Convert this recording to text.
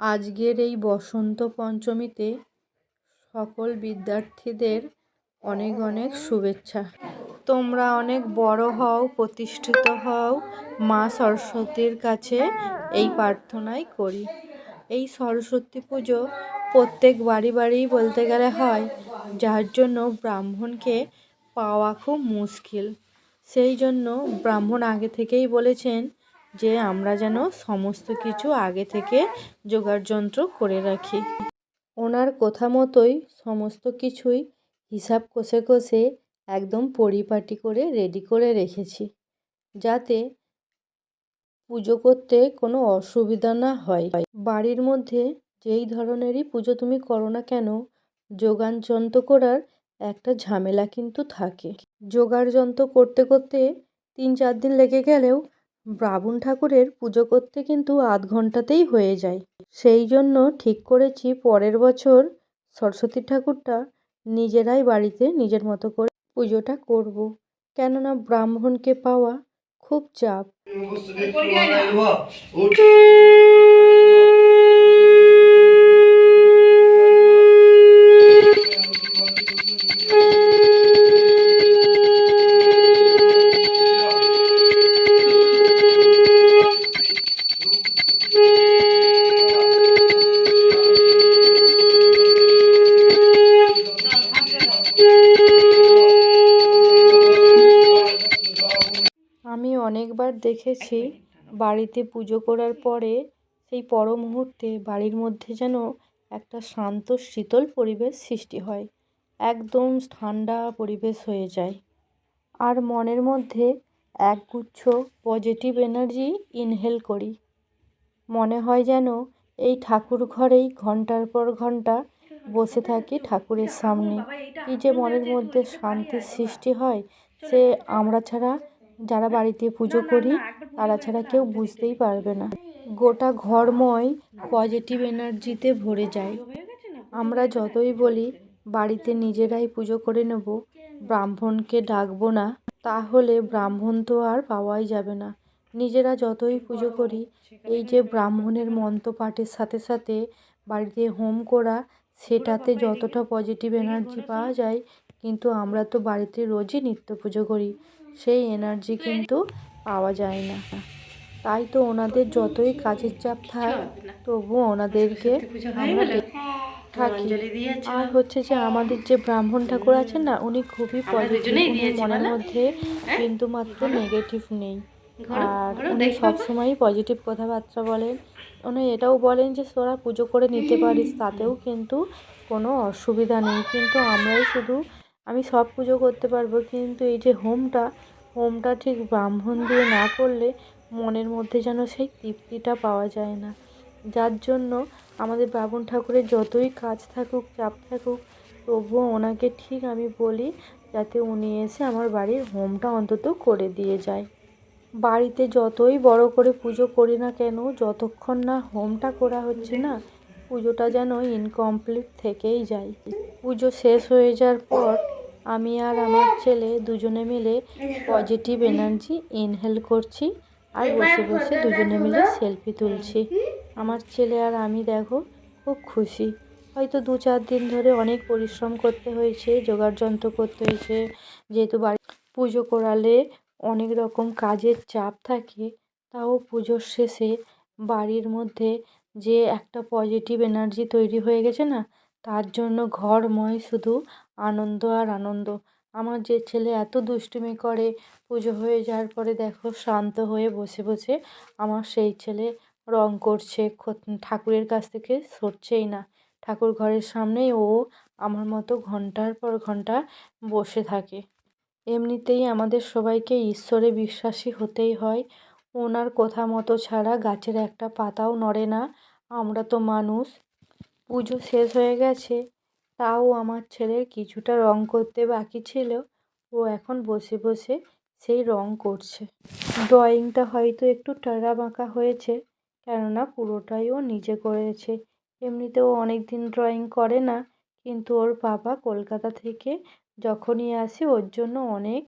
আজকের এই বসন্ত পঞ্চমীতে সকল বিদ্যার্থীদের অনেক অনেক শুভেচ্ছা। তোমরা অনেক বড় হও, প্রতিষ্ঠিত হও, মা সরস্বতীর কাছে এই প্রার্থনাই করি। এই সরস্বতী পুজো প্রত্যেক বাড়ি বাড়ি বলতে গেলে হয়, যার জন্য ব্রাহ্মণকে পাওয়া খুব মুশকিল। সেই জন্য ব্রাহ্মণ আগে থেকেই বলেছেন যে আমরা যেন সমস্ত কিছু আগে থেকে যন্ত্র করে রাখি। ওনার কথা মতোই সমস্ত কিছুই হিসাব কষে কষে একদম পরিপাটি করে রেডি করে রেখেছি, যাতে পুজো করতে কোনো অসুবিধা না হয়। বাড়ির মধ্যে যেই ধরনেরই পুজো তুমি করো না কেন, যোগান যন্ত্র করার একটা ঝামেলা কিন্তু থাকে। যোগার যন্ত্র করতে করতে তিন চার দিন লেগে গেলেও ব্রাহ্মণ ঠাকুরের পুজো করতে কিন্তু আধ ঘন্টাতেই হয়ে যায়। সেই জন্য ঠিক করেছি পরের বছর সরস্বতী ঠাকুরটা নিজেরাই বাড়িতে নিজের মতো করে পুজোটা করব। কেননা ব্রাহ্মণকে পাওয়া খুব চাপ। অনেকবার দেখেছি বাড়িতে পুজো করার পরে সেই পর মুহূর্তে বাড়ির মধ্যে যেন একটা শান্ত শীতল পরিবেশ সৃষ্টি হয়। একদম ঠান্ডা পরিবেশ হয়ে যায়। আর মনের মধ্যে একগুচ্ছ পজিটিভ এনার্জি ইনহেল করি। মনে হয় যেন এই ঠাকুর ঘরেই ঘণ্টার পর ঘণ্টা বসে থাকি ঠাকুরের সামনে। কী যে মনের মধ্যে শান্তির সৃষ্টি হয় সে আমরা ছাড়া যারা বাড়িতে পুজো করি তারা ছাড়া কেউ বুঝতেই পারবে না। গোটা ঘরময় পজিটিভ এনার্জিতে ভরে যায়। আমরা যতই বলি বাড়িতে নিজেরাই পুজো করে নেব ব্রাহ্মণকে ডাকবো না তাহলে ব্রাহ্মণ তো আর পাওয়াই যাবে না। নিজেরা যতই পুজো করি এই যে ব্রাহ্মণের মন্ত্র পাঠের সাথে সাথে বাড়িতে হোম করা সেটাতে যতটা পজিটিভ এনার্জি পাওয়া যায় কিন্তু আমরা তো বাড়িতে রোজই নিত্য পুজো করি সেই এনার্জি কিন্তু পাওয়া যায় না। তাই তো ওনাদের যতই কাজের চাপ থাক তবুও ওনাদেরকে আমরা থাকি। আর হচ্ছে যে আমাদের যে ব্রাহ্মণ ঠাকুর আছেন না উনি খুবই পজিটিভ মনের মধ্যে কিন্তু মাত্র নেগেটিভ নেই। আর উনি সবসময়ই পজিটিভ কথাবার্তা বলেন। উনি এটাও বলেন যে তোরা পুজো করে নিতে পারিস তাতেও কিন্তু কোনো অসুবিধা নেই। কিন্তু আমরাই শুধু আমি সব পুজো করতে পারব, কিন্তু এই যে হোমটা হোমটা ঠিক ব্রাহ্মণ দিয়ে না করলে মনের মধ্যে যেন সেই তৃপ্তিটা পাওয়া যায় না। যার জন্য আমাদের ব্রাহ্মণ ঠাকুরের যতই কাজ থাকুক, চাপ থাকুক, তবুও ওনাকে ঠিক আমি বলি, যাতে উনি এসে আমার বাড়ির হোমটা অন্তত করে দিয়ে যায়। বাড়িতে যতই বড় করে পুজো করি না কেন, যতক্ষণ না হোমটা করা হচ্ছে না, পুজোটা যেন ইনকমপ্লিট থেকেই যায়। পুজো শেষ হয়ে যাওয়ার পর আমি আর আমার ছেলে দুজনে মিলে পজিটিভ এনার্জি ইনহেল করছি আর বসে বসে দুজনে মিলে সেলফি তুলছি। আমার ছেলে আর আমি দেখো, খুব খুশি। হয়তো দু চার দিন ধরে অনেক পরিশ্রম করতে হয়েছে জোগাড় যন্ত্র করতে হয়েছে, যেহেতু বাড়ি পুজো করালে অনেক রকম কাজের চাপ থাকে, তাও পুজোর শেষে বাড়ির মধ্যে যে একটা পজিটিভ এনার্জি তৈরি হয়ে গেছে না, তার জন্য ঘরময় শুধু আনন্দ আর আনন্দ। আমার যে ছেলে এত দুষ্টুমি করে, পুজো হয়ে যাওয়ার পরে দেখো শান্ত হয়ে বসে বসে আমার সেই ছেলে রং করছে ঠাকুরের কাছ থেকে সরছেই না। ঠাকুর ঘরের সামনেই ও আমার মতো ঘণ্টার পর ঘণ্টা বসে থাকে। এমনিতেই আমাদের সবাইকে ঈশ্বরে বিশ্বাসী হতেই হয়। ওনার কথা মতো ছাড়া গাছের একটা পাতাও নড়ে না। আমরা তো মানুষ। পুজো শেষ হয়ে গেছে। তাও আমার ছেলের কিছুটা রং করতে বাকি ছিল। ও এখন বসে বসে সেই রং করছে। ড্রয়িংটা হয়তো একটু টারা বাঁকা হয়েছে, কেননা পুরোটাই ও নিজে করেছে। এমনিতেও অনেক দিন ড্রয়িং করে না, কিন্তু ওর বাবা কলকাতা থেকে যখনই আসে ওর জন্য অনেক